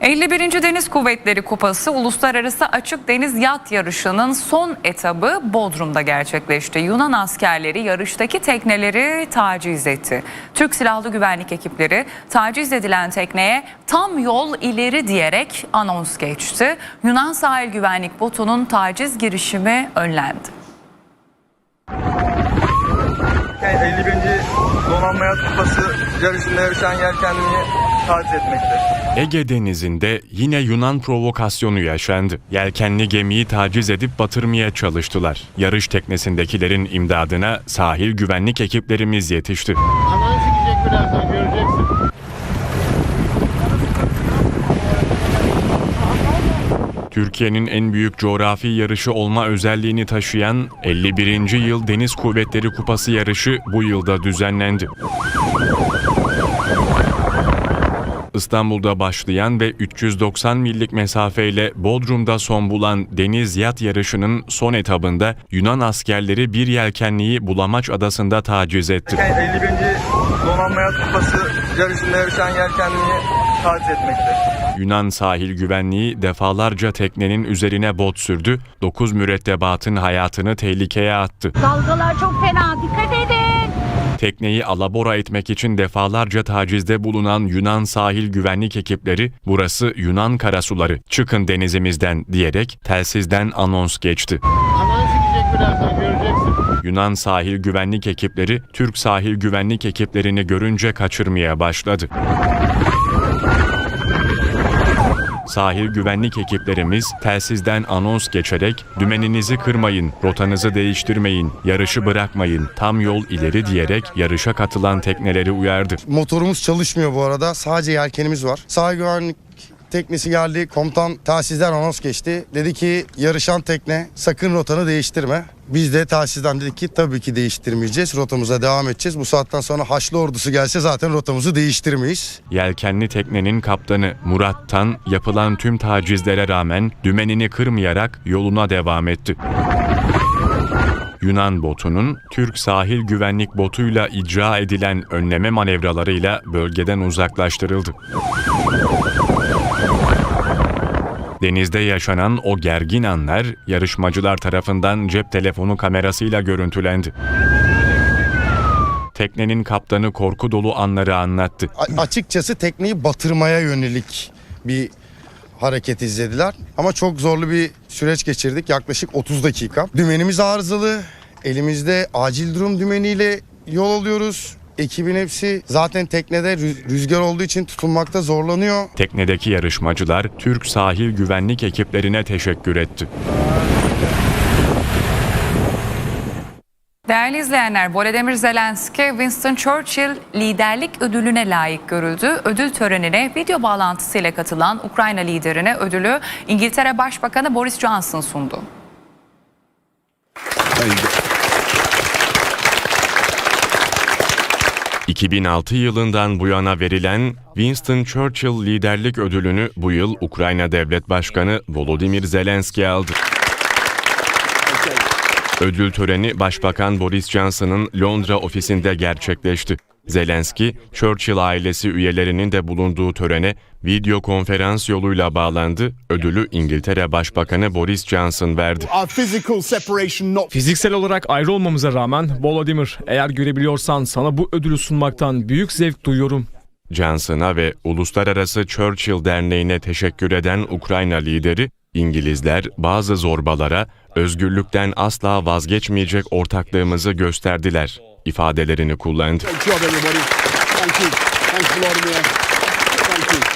51. Deniz Kuvvetleri Kupası Uluslararası Açık Deniz Yat Yarışı'nın son etabı Bodrum'da gerçekleşti. Yunan askerleri yarıştaki tekneleri taciz etti. Türk Silahlı Güvenlik ekipleri taciz edilen tekneye tam yol ileri diyerek anons geçti. Yunan sahil güvenlik botunun taciz girişimi önlendi. 51. Donanma Yat Kupası yarışında yarışan yelkenliği taciz etmekte. Ege Denizi'nde yine Yunan provokasyonu yaşandı. Yelkenli gemiyi taciz edip batırmaya çalıştılar. Yarış teknesindekilerin imdadına sahil güvenlik ekiplerimiz yetişti. Ananı sikecek birazdan göreceksin. Türkiye'nin en büyük coğrafi yarışı olma özelliğini taşıyan 51. Yıl Deniz Kuvvetleri Kupası yarışı bu yılda düzenlendi. İstanbul'da başlayan ve 390 millik mesafeyle Bodrum'da son bulan deniz yat yarışının son etabında Yunan askerleri bir yelkenliyi Bulamaç Adası'nda taciz etti. 51. Donanma Yat Kupası yarışında yarışan yelkenliği taciz etmekte. Yunan sahil güvenliği defalarca teknenin üzerine bot sürdü, 9 mürettebatın hayatını tehlikeye attı. Dalgalar çok fena dikkat edin. Tekneyi alabora etmek için defalarca tacizde bulunan Yunan sahil güvenlik ekipleri burası Yunan karasuları çıkın denizimizden diyerek telsizden anons geçti. Ananı sikecek birazdan göreceksin. Yunan sahil güvenlik ekipleri Türk sahil güvenlik ekiplerini görünce kaçırmaya başladı. Sahil güvenlik ekiplerimiz telsizden anons geçerek dümeninizi kırmayın, rotanızı değiştirmeyin, yarışı bırakmayın, tam yol ileri diyerek yarışa katılan tekneleri uyardı. Motorumuz çalışmıyor bu arada. Sadece yelkenimiz var. Sahil güvenlik teknesi geldi. Komutan telsizden anons geçti. Dedi ki yarışan tekne sakın rotanı değiştirme. Biz de telsizden dedik ki tabii ki değiştirmeyeceğiz. Rotamıza devam edeceğiz. Bu saatten sonra Haçlı ordusu gelse zaten rotamızı değiştirmeyiz. Yelkenli teknenin kaptanı Murat Tan yapılan tüm tacizlere rağmen dümenini kırmayarak yoluna devam etti. Yunan botunun Türk sahil güvenlik botuyla icra edilen önleme manevralarıyla bölgeden uzaklaştırıldı. Denizde yaşanan o gergin anlar yarışmacılar tarafından cep telefonu kamerasıyla görüntülendi. Teknenin kaptanı korku dolu anları anlattı. A- açıkçası tekneyi batırmaya yönelik bir hareket izlediler. Ama çok zorlu bir süreç geçirdik. Yaklaşık 30 dakika. Dümenimiz arızalı. Elimizde acil durum dümeniyle yol alıyoruz. Ekibin hepsi zaten teknede rü- rüzgar olduğu için tutunmakta zorlanıyor. Teknedeki yarışmacılar Türk sahil güvenlik ekiplerine teşekkür etti. Değerli izleyenler, Volodymyr Zelenski, Winston Churchill liderlik ödülüne layık görüldü. Ödül törenine video bağlantısıyla katılan Ukrayna liderine ödülü İngiltere Başbakanı Boris Johnson sundu. ...2006 yılından bu yana verilen Winston Churchill liderlik ödülünü bu yıl Ukrayna Devlet Başkanı Volodymyr Zelenski aldı. Ödül töreni Başbakan Boris Johnson'ın Londra ofisinde gerçekleşti. Zelenski, Churchill ailesi üyelerinin de bulunduğu törene video konferans yoluyla bağlandı. Ödülü İngiltere Başbakanı Boris Johnson verdi. Fiziksel olarak ayrı olmamıza rağmen Volodymyr eğer görebiliyorsan sana bu ödülü sunmaktan büyük zevk duyuyorum. Johnson'a ve Uluslararası Churchill Derneği'ne teşekkür eden Ukrayna lideri, İngilizler bazı zorbalara özgürlükten asla vazgeçmeyecek ortaklığımızı gösterdiler ifadelerini kullandı. Thank you.